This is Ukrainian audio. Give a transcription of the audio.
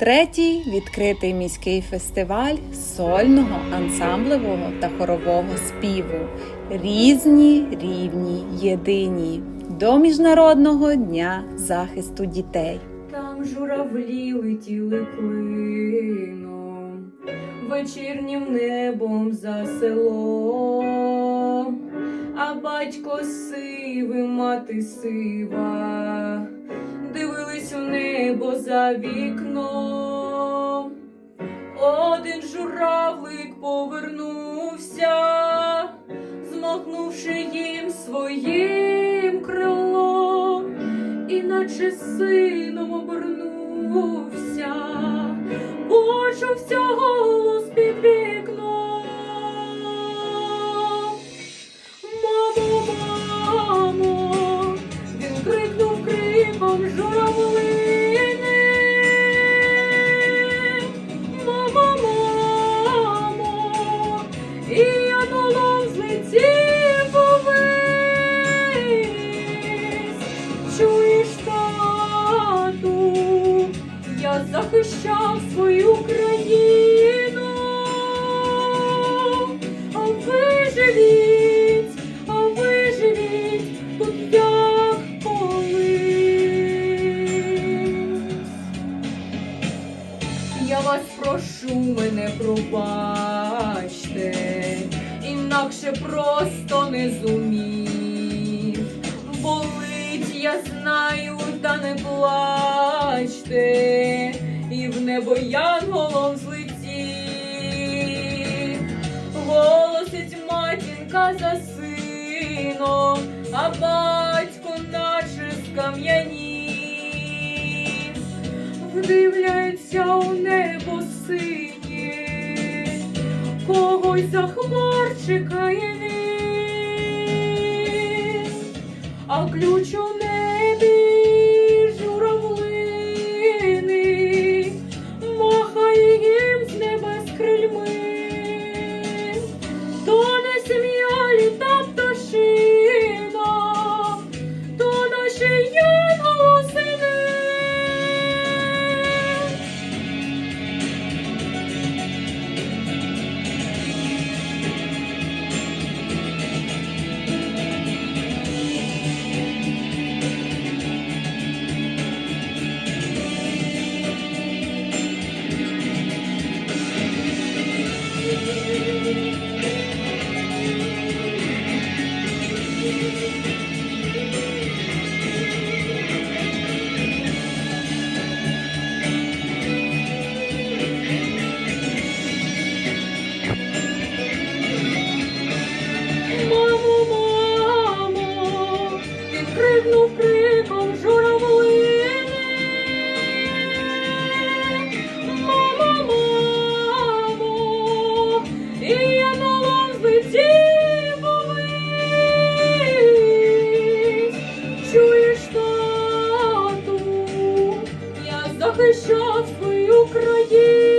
Третій відкритий міський фестиваль сольного, ансамблевого та хорового співу. Різні, рівні, єдині до Міжнародного дня захисту дітей. Там журавлі летіли клином, вечірнім небом за село, а батько сивий, мати сива, дивились у небо за вікном. Один журавлик повернувся, змахнувши їм своїм крилом іначе сином обернувся, почувся голос під вікном. Мамо, мамо, він крикнув криком журавлини. Захищав свою країну. А ви живіть, а ви живіть, тут як колись. Я вас прошу, мене пробачте, інакше просто не зумів. Болить, я знаю, та не плачте, небо янголом злетів. Голосить матінка за сином, а батько наче скам'янів вдивляється у небо синє, когось за хмар чекає він, а ключ захищав свою країну.